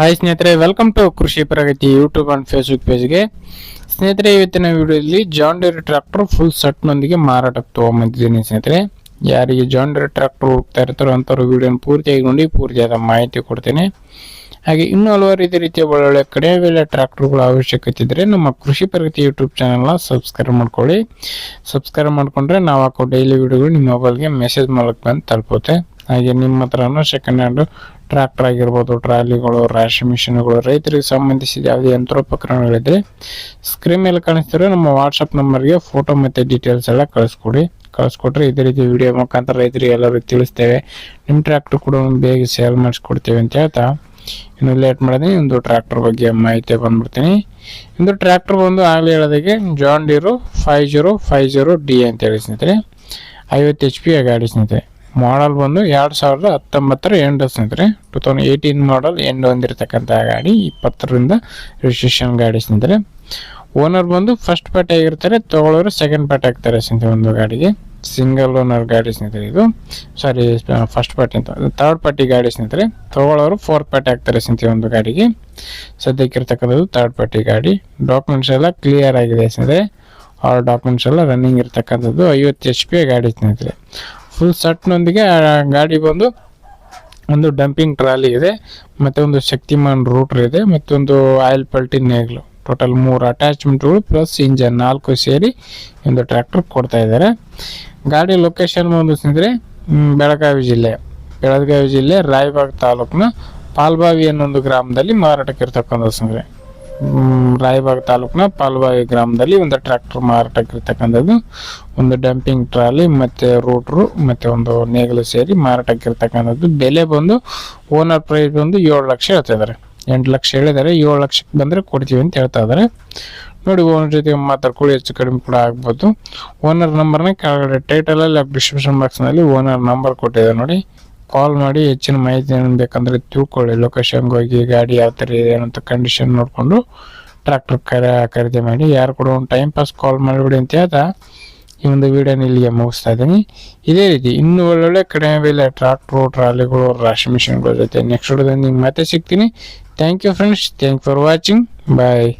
Hi ಸ್ನೇಹಿತರೆ welcome to Krishi Pragati YouTube and Facebook ಪೇಜ್ಗೆ ಸ್ನೇಹಿತರೆ, ಇವತ್ತಿನ ವಿಡಿಯೋದಲ್ಲಿ ಜಾನ್ ಡೇರ್ ಟ್ರ್ಯಾಕ್ಟರ್ ಫುಲ್ ಸೆಟ್ನೊಂದಿಗೆ ಮಾರಾಟಕ್ಕೆ ತೊಗೊಂಬಂದಿದ್ದೀನಿ ಸ್ನೇಹಿತರೆ. ಯಾರಿಗೆ ಜಾನ್ ಡೇರ್ ಟ್ರ್ಯಾಕ್ಟರ್ ಹೋಗ್ತಾ ಇರ್ತಾರೋ ಅಂಥವ್ರು ವಿಡಿಯೋನ ಪೂರ್ತಿಯಾಗಿ ನೋಡಿ ಪೂರ್ತಿಯಾದ ಮಾಹಿತಿ ಕೊಡ್ತೇನೆ. ಹಾಗೆ ಇನ್ನೂ ಹಲವಾರು ಇದೇ ರೀತಿಯ ಒಳ್ಳೊಳ್ಳೆ ಕಡಿಮೆ ಬೆಲೆ ಟ್ರ್ಯಾಕ್ಟರ್ಗಳ ಅವಶ್ಯಕತೆ ಇದ್ದರೆ ನಮ್ಮ ಕೃಷಿ ಪ್ರಗತಿ ಯೂಟ್ಯೂಬ್ ಚಾನಲ್ನ ಸಬ್ಸ್ಕ್ರೈಬ್ ಮಾಡ್ಕೊಳ್ಳಿ. ಸಬ್ಸ್ಕ್ರೈಬ್ ಮಾಡಿಕೊಂಡ್ರೆ ನಾವು ಹಾಕೋ ಡೈಲಿ ವಿಡಿಯೋಗಳು ನಿಮ್ಮ ಮೊಬೈಲ್ಗೆ ಮೆಸೇಜ್ ಮೂಲಕ ಬಂದು ತಲುಪುತ್ತೆ. ಹಾಗೆ ನಿಮ್ಮ ಹತ್ರನೂ ಸೆಕೆಂಡ್ ಹ್ಯಾಂಡು ಟ್ರ್ಯಾಕ್ಟರ್ ಆಗಿರ್ಬೋದು, ಟ್ರಾಲಿಗಳು ರಾಶಿ ಮಿಷಿನ್ಗಳು, ರೈತರಿಗೆ ಸಂಬಂಧಿಸಿದ ಯಾವುದೇ ಯಂತ್ರೋಪಕರಣಗಳಿದ್ರೆ ಸ್ಕ್ರೀನ್ ಮೇಲೆ ಕಾಣಿಸ್ತಿರೋ ನಮ್ಮ ವಾಟ್ಸಪ್ ನಂಬರ್ಗೆ ಫೋಟೋ ಮತ್ತು ಡೀಟೇಲ್ಸ್ ಎಲ್ಲ ಕಳಿಸ್ಕೊಡಿ. ಕಳಿಸ್ಕೊಟ್ರೆ ಇದೇ ರೀತಿ ವಿಡಿಯೋ ಮುಖಾಂತರ ರೈತರಿಗೆ ಎಲ್ಲರಿಗೂ ತಿಳಿಸ್ತೇವೆ. ನಿಮ್ಮ ಟ್ರ್ಯಾಕ್ಟರ್ ಕೂಡ ಬೇಗ ಸೇಲ್ ಮಾಡಿಸ್ಕೊಡ್ತೇವೆ ಅಂತ ಹೇಳ್ತಾ. ಇನ್ನು ಲೇಟ್ ಮಾಡಿದೆ ಒಂದು ಟ್ರ್ಯಾಕ್ಟರ್ ಬಗ್ಗೆ ಮಾಹಿತಿ ಬಂದ್ಬಿಡ್ತೀನಿ. ಇಂದು ಟ್ರ್ಯಾಕ್ಟರ್ ಬಂದು ಆಗಲೇ ಹೇಳೋದಕ್ಕೆ John Deere five zero five zero D ಅಂತ ಹೇಳಿ ಸ್ನೇಹಿತರೆ. ಐವತ್ತು ಎಚ್ ಪಿ ಗಾಡಿ ಸ್ನೇಹಿತರೆ. ಮಾಡಲ್ ಬಂದು ಎರಡು ಸಾವಿರದ ಹತ್ತೊಂಬತ್ತರ ಎಂಡ್ ಸ್ನೇಹಿತರೆ. Two thousand eighteen model end ಹೊಂದಿರತಕ್ಕಂಥ ಗಾಡಿ, ಇಪ್ಪತ್ತರಿಂದ ರಿಜಿಸ್ಟ್ರೇಷನ್ ಗಾಡಿ ಸ್ನೇಹಿತರೆ. ಓನರ್ ಬಂದು ಫಸ್ಟ್ ಪಾರ್ಟಿ ಆಗಿರ್ತಾರೆ, ತಗೊಳ್ಳೋರು ಸೆಕೆಂಡ್ ಪಾರ್ಟಿ ಆಗ್ತಾರೆ ಸ್ನೇಹಿತರೆ ಒಂದು ಗಾಡಿಗೆ. ಸಿಂಗಲ್ ಓನರ್ ಗಾಡಿ ಸ್ನೇಹಿತರೆ ಇದು. ಸಾರಿ ಫಸ್ಟ್ ಪಾರ್ಟಿ ಅಂತ. ಥರ್ಡ್ ಪಾರ್ಟಿ ಗಾಡಿ ಸ್ನೇಹಿತರೆ. ತಗೊಳ್ಳೋರು ಫೋರ್ತ್ ಪಾರ್ಟಿ ಆಗ್ತಾರೆ ಸ್ನೇಹಿತರೆ ಒಂದು ಗಾಡಿಗೆ. ಸದ್ಯಕ್ಕೆ ಇರ್ತಕ್ಕಂಥದ್ದು ಥರ್ಡ್ ಪಾರ್ಟಿ ಗಾಡಿ. ಡಾಕ್ಯುಮೆಂಟ್ಸ್ ಎಲ್ಲ ಕ್ಲಿಯರ್ ಆಗಿದೆ ಸ್ನೇಹಿತರೆ. ಆ ಡಾಕ್ಯುಮೆಂಟ್ಸ್ ಎಲ್ಲ ರನ್ನಿಂಗ್ ಇರ್ತಕ್ಕಂಥದ್ದು ಐವತ್ತು ಎಚ್ ಪಿ ಗಾಡಿ ಸ್ನೇಹಿತರೆ. ಫುಲ್ ಸಟ್ನೊಂದಿಗೆ ಗಾಡಿ ಬಂದು ಒಂದು ಡಂಪಿಂಗ್ ಟ್ರಾಲಿ ಇದೆ, ಮತ್ತು ಒಂದು ಶಕ್ತಿಮಾನ್ ರೂಟ್ರ್ ಇದೆ ಮತ್ತೊಂದು ಆಯಿಲ್ ಪಲ್ಟಿ ನೇಗ್ಲು. ಟೋಟಲ್ ಮೂರು ಅಟ್ಯಾಚ್ಮೆಂಟ್ಗಳು ಪ್ಲಸ್ ಇಂಜನ್ ನಾಲ್ಕು ಸೇರಿ ಒಂದು ಟ್ರ್ಯಾಕ್ಟರ್ ಕೊಡ್ತಾ ಇದ್ದಾರೆ. ಗಾಡಿ ಲೊಕೇಶನ್ ಒಂದು ಸ್ನೇಹಿತರೆ ಬೆಳಗಾವಿ ಜಿಲ್ಲೆ. ಬೆಳಗಾವಿ ಜಿಲ್ಲೆ ರಾಯಬಾಗ್ ತಾಲೂಕಿನ ಪಾಲ್ಬಾವಿ ಅನ್ನೊಂದು ಗ್ರಾಮದಲ್ಲಿ ಮಾರಾಟಕ್ಕೆ ಇರ್ತಕ್ಕಂಥ ಸ್ನೇಹಿತರೆ ರಾಯಬಾಗ್ ತಾಲೂಕಿನ ಪಾಲ್ಬಾವಿ ಗ್ರಾಮದಲ್ಲಿ ಒಂದು ಟ್ರ್ಯಾಕ್ಟರ್ ಮಾರಾಟಕ್ಕೆ ಇರ್ತಕ್ಕಂಥದ್ದು. ಒಂದು ಡಂಪಿಂಗ್ ಟ್ರಾಲಿ ಮತ್ತೆ ರೂಟ್ರು ಮತ್ತೆ ಒಂದು ನೇಗಲು ಸೇರಿ ಮಾರಾಟಕ್ಕೆ ಇರ್ತಕ್ಕಂಥದ್ದು. ಬೆಲೆ ಬಂದು ಓನರ್ ಪ್ರೈಸ್ ಬಂದು ಏಳು ಲಕ್ಷ ಹೇಳ್ತಾ ಇದ್ದಾರೆ. ಎಂಟು ಲಕ್ಷ ಹೇಳಿದ್ದಾರೆ. ಏಳು ಲಕ್ಷಕ್ಕೆ ಬಂದರೆ ಕೊಡ್ತೀವಿ ಅಂತ ಹೇಳ್ತಾ ಇದ್ದಾರೆ. ನೋಡಿ ಓನರ್ ಜೊತೆ ಮಾತಾಡ್ಕೊಳ್ಳಿ, ಹೆಚ್ಚು ಕಡಿಮೆ ಕೂಡ ಆಗ್ಬೋದು. ಓನರ್ ನಂಬರ್ನ ಕೆಳಗಡೆ ಟೈಟಲಲ್ಲಿ ಡಿಸ್ಕ್ರಿಪ್ಷನ್ ಬಾಕ್ಸ್ನಲ್ಲಿ ಓನರ್ ನಂಬರ್ ಕೊಟ್ಟಿದೆ ನೋಡಿ. ಕಾಲ್ ಮಾಡಿ ಹೆಚ್ಚಿನ ಮಾಹಿತಿ ಏನು ಬೇಕಂದ್ರೆ ತಿಳ್ಕೊಳ್ಳಿ. ಲೊಕೇಶನ್ಗೆ ಹೋಗಿ ಗಾಡಿ ಯಾವ ಥರ ಇದೆ ಅಂತ ಕಂಡೀಷನ್ ನೋಡಿಕೊಂಡು ಟ್ರ್ಯಾಕ್ಟರ್ ಕರ, ಖರೀದಿ ಮಾಡಿ. ಯಾರು ಕೂಡ ಒಂದು ಟೈಮ್ ಪಾಸ್ ಕಾಲ್ ಮಾಡಿಬಿಡಿ ಅಂತ ಹೇಳ್ತಾ ಈ ಒಂದು ವಿಡಿಯೋನ ಇಲ್ಲಿಗೆ ಮುಗಿಸ್ತಾ ಇದ್ದೀನಿ. ಇದೇ ರೀತಿ ಇನ್ನೂ ಒಳ್ಳೊಳ್ಳೆ ಕಡಿಮೆ ಬೆಲೆ ಟ್ರಾಕ್ಟ್ರು ಟ್ರಾಲಿಗಳು ರಾಶಿ ಮಿಷಿನ್ಗಳ ಜೊತೆ ನೆಕ್ಸ್ಟ್ ವಿಡಿಯೋದಲ್ಲಿ ನಿಮ್ಗೆ ಮತ್ತೆ ಸಿಗ್ತೀನಿ. Thank you friends thank for watching bye